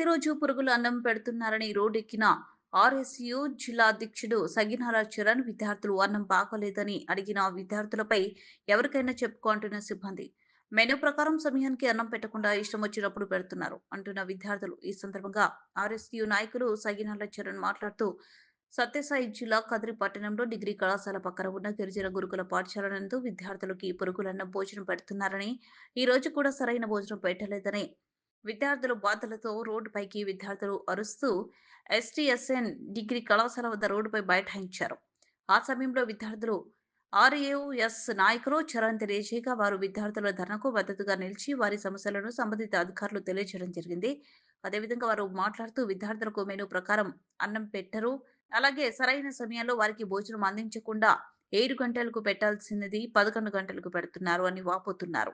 ప్రతిరోజు పురుగులు అన్నం పెడుతున్నారని రోడ్డెక్కిన ఆర్ఎస్యు జిల్లా అధ్యక్షుడు సగినాల చరణ్ విద్యార్థులు అన్నం బాగోలేదని అడిగిన విద్యార్థులపై ఎవరికైనా చెప్పుకో అంటున్న సిబ్బంది. మెనూ ప్రకారం సమయానికి అన్నం పెట్టకుండా ఇష్టం వచ్చినప్పుడు పెడుతున్నారు అంటున్న విద్యార్థులు. ఈ సందర్భంగా ఆర్ఎస్యు నాయకులు సగినాల చరణ్ మాట్లాడుతూ సత్యసాయి జిల్లా కదిరి పట్టణంలో డిగ్రీ కళాశాల పక్కన ఉన్న గిరిజన గురుకుల పాఠశాల నందు విద్యార్థులకి పురుగులన్న భోజనం పెడుతున్నారని ఈ రోజు కూడా సరైన భోజనం పెట్టలేదని విద్యార్థులు బాధలతో రోడ్డుపైకి విద్యార్థులు అరుస్తూ ఎస్టీఎస్ఎన్ డిగ్రీ కళాశాల వద్ద రోడ్డుపై బైఠాయించారు. ఆ సమయంలో విద్యార్థులు ఆర్ఏఎస్ నాయకులు చరణ్ తెలియజేయగా వారు విద్యార్థుల ధరకు మద్దతుగా నిలిచి వారి సమస్యలను సంబంధిత అధికారులు తెలియజేయడం జరిగింది. అదేవిధంగా వారు మాట్లాడుతూ విద్యార్థులకు మెను ప్రకారం అన్నం పెట్టరు. అలాగే సరైన సమయంలో వారికి భోజనం అందించకుండా ఏడు గంటలకు పెట్టాల్సినది పదకొండు గంటలకు పెడుతున్నారు అని వాపోతున్నారు.